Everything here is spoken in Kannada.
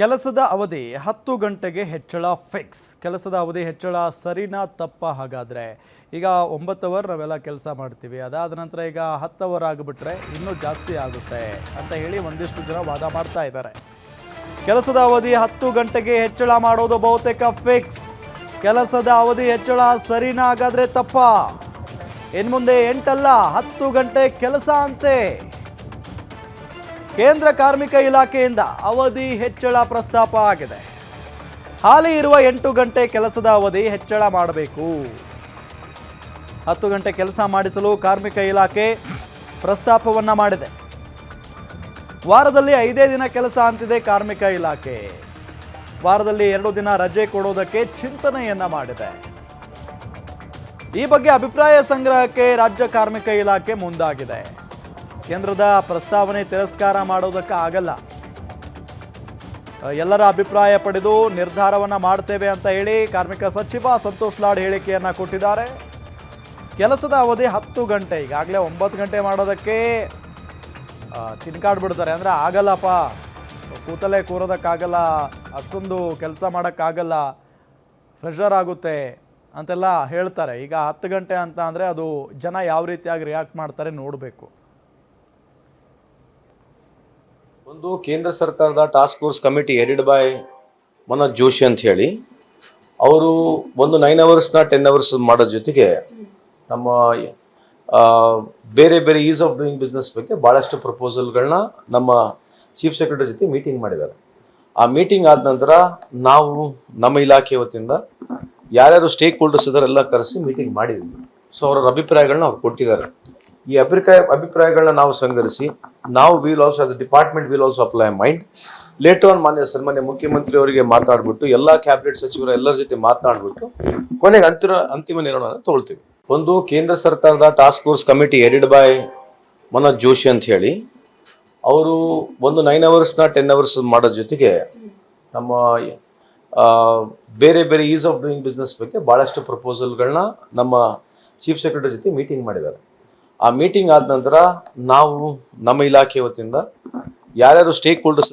ಕೆಲಸದ ಅವಧಿ ಹತ್ತು ಗಂಟೆಗೆ ಹೆಚ್ಚಳ ಫಿಕ್ಸ್. ಕೆಲಸದ ಅವಧಿ ಹೆಚ್ಚಳ ಸರಿನಾ ತಪ್ಪ ಹಾಗಾದರೆ? ಈಗ ಒಂಬತ್ತು ಅವರ್ ನಾವೆಲ್ಲ ಕೆಲಸ ಮಾಡ್ತೀವಿ. ಅದಾದ ನಂತರ ಈಗ ಹತ್ತು ಅವರ್ ಆಗಿಬಿಟ್ರೆ ಇನ್ನೂ ಜಾಸ್ತಿ ಆಗುತ್ತೆ ಅಂತ ಹೇಳಿ ಒಂದಿಷ್ಟು ಜನ ವಾದ ಮಾಡ್ತಾ ಇದ್ದಾರೆ. ಕೆಲಸದ ಅವಧಿ ಹತ್ತು ಗಂಟೆಗೆ ಹೆಚ್ಚಳ ಮಾಡೋದು ಬಹುತೇಕ ಫಿಕ್ಸ್. ಕೆಲಸದ ಅವಧಿ ಹೆಚ್ಚಳ ಸರಿನಾ ಹಾಗಾದರೆ ತಪ್ಪ? ಇನ್ಮುಂದೆ ಎಂಟಲ್ಲ ಹತ್ತು ಗಂಟೆ ಕೆಲಸ ಅಂತೆ. ಕೇಂದ್ರ ಕಾರ್ಮಿಕ ಇಲಾಖೆಯಿಂದ ಅವಧಿ ಹೆಚ್ಚಳ ಪ್ರಸ್ತಾಪ ಆಗಿದೆ. ಹಾಲಿ ಇರುವ ಎಂಟು ಗಂಟೆ ಕೆಲಸದ ಅವಧಿ ಹೆಚ್ಚಳ ಮಾಡಬೇಕು. ಹತ್ತು ಗಂಟೆ ಕೆಲಸ ಮಾಡಿಸಲು ಕಾರ್ಮಿಕ ಇಲಾಖೆ ಪ್ರಸ್ತಾಪವನ್ನ ಮಾಡಿದೆ. ವಾರದಲ್ಲಿ ಐದೇ ದಿನ ಕೆಲಸ ಅಂತಿದೆ ಕಾರ್ಮಿಕ ಇಲಾಖೆ. ವಾರದಲ್ಲಿ ಎರಡು ದಿನ ರಜೆ ಕೊಡೋದಕ್ಕೆ ಚಿಂತನೆಯನ್ನ ಮಾಡಿದೆ. ಈ ಬಗ್ಗೆ ಅಭಿಪ್ರಾಯ ಸಂಗ್ರಹಕ್ಕೆ ರಾಜ್ಯ ಕಾರ್ಮಿಕ ಇಲಾಖೆ ಮುಂದಾಗಿದೆ. ಕೇಂದ್ರದ ಪ್ರಸ್ತಾವನೆ ತಿರಸ್ಕಾರ ಮಾಡೋದಕ್ಕೆ ಆಗಲ್ಲ ಎಲ್ಲರ ಅಭಿಪ್ರಾಯ ಪಡೆದು ನಿರ್ಧಾರವನ್ನ ಮಾಡ್ತೇವೆ ಅಂತ ಹೇಳಿ ಕಾರ್ಮಿಕ ಸಚಿವ ಸಂತೋಷ್ ಲಾಡ್ ಹೇಳಿಕೆಯನ್ನ ಕೊಟ್ಟಿದ್ದಾರೆ. ಕೆಲಸದ ಅವಧಿ ಹತ್ತು ಗಂಟೆ, ಈಗಾಗಲೇ ಒಂಬತ್ತು ಗಂಟೆ ಮಾಡೋದಕ್ಕೆ ತಿನ್ಕಾಡ್ಬಿಡ್ತಾರೆ ಅಂದರೆ ಆಗಲ್ಲಪ್ಪ ಕೂತಲೇ ಕೂರೋದಕ್ಕಾಗಲ್ಲ, ಅಷ್ಟೊಂದು ಕೆಲಸ ಮಾಡೋಕ್ಕಾಗಲ್ಲ, ಫ್ರೆಷರ್ ಆಗುತ್ತೆ ಅಂತೆಲ್ಲ ಹೇಳ್ತಾರೆ. ಈಗ ಹತ್ತು ಗಂಟೆ ಅಂತ ಅಂದರೆ ಅದು ಜನ ಯಾವ ರೀತಿಯಾಗಿ ರಿಯಾಕ್ಟ್ ಮಾಡ್ತಾರೆ ನೋಡಬೇಕು. ಒಂದು ಕೇಂದ್ರ ಸರ್ಕಾರದ task force committee headed by Manoj Joshi ಅಂತ ಹೇಳಿ, ಅವರು ಒಂದು ನೈನ್ ಅವರ್ಸ್ನ ಟೆನ್ ಅವರ್ಸ್ ಮಾಡೋ ಜೊತೆಗೆ ನಮ್ಮ ಬೇರೆ ಬೇರೆ ಈಸ್ ಆಫ್ ಡೂಯಿಂಗ್ ಬಿಸ್ನೆಸ್ ಬಗ್ಗೆ ಭಾಳಷ್ಟು ಪ್ರಪೋಸಲ್ಗಳನ್ನ ನಮ್ಮ ಚೀಫ್ ಸೆಕ್ರೆಟರಿ ಜೊತೆ ಮೀಟಿಂಗ್ ಮಾಡಿದ್ದಾರೆ. ಆ ಮೀಟಿಂಗ್ ಆದ ನಂತರ ನಾವು ನಮ್ಮ ಇಲಾಖೆ ವತಿಯಿಂದ ಯಾರ್ಯಾರು ಸ್ಟೇಕ್ ಹೋಲ್ಡರ್ಸ್ ಇದ್ದಾರೆ ಕರೆಸಿ ಮೀಟಿಂಗ್ ಮಾಡಿದ್ವಿ. ಸೊ ಅವರ ಅಭಿಪ್ರಾಯಗಳನ್ನ ಅವ್ರು ಕೊಟ್ಟಿದ್ದಾರೆ. ಈ ಅಭಿಪ್ರಾಯ, ಅಭಿಪ್ರಾಯಗಳನ್ನ ನಾವು ಸಂಗ್ರಹಿಸಿ, ನಾವು ವಿಲ್ ಆಲ್ಸೋ ಅದು department will also apply mind late on ಮಾನ್ಯ ಸನ್ಮಾನ್ಯ ಮುಖ್ಯಮಂತ್ರಿ ಅವರಿಗೆ ಮಾತಾಡ್ಬಿಟ್ಟು, ಎಲ್ಲ ಕ್ಯಾಬಿನೆಟ್ ಸಚಿವರು ಎಲ್ಲರ ಜೊತೆ ಮಾತನಾಡ್ಬಿಟ್ಟು, ಕೊನೆಗೆ ಅಂತಿಮ ಅಂತಿಮ ನಿರ್ಣಯವನ್ನು ತಗೊಳ್ತೀವಿ. ಒಂದು, ಕೇಂದ್ರ ಸರ್ಕಾರದ task force committee headed by Manoj Joshi ಅಂತ ಹೇಳಿ, ಅವರು ಒಂದು ನೈನ್ ಅವರ್ಸ್ನ ಟೆನ್ ಅವರ್ಸ್ ಮಾಡೋ ಜೊತೆಗೆ ನಮ್ಮ ಬೇರೆ ಬೇರೆ ಈಸ್ ಆಫ್ ಡೂಯಿಂಗ್ ಬಿಸ್ನೆಸ್ ಬಗ್ಗೆ ಭಾಳಷ್ಟು ಪ್ರಪೋಸಲ್ಗಳನ್ನ ನಮ್ಮ ಚೀಫ್ ಸೆಕ್ರೆಟರಿ ಜೊತೆ ಮೀಟಿಂಗ್ ಮಾಡಿದ್ದಾರೆ. ಆ ಮೀಟಿಂಗ್ ಆದ ನಂತರ ನಾವು ನಮ್ಮ ಇಲಾಖೆ ವತಿಯಿಂದ ಯಾರ್ಯಾರು ಸ್ಟೇಕ್ ಹೋಲ್ಡರ್ಸ್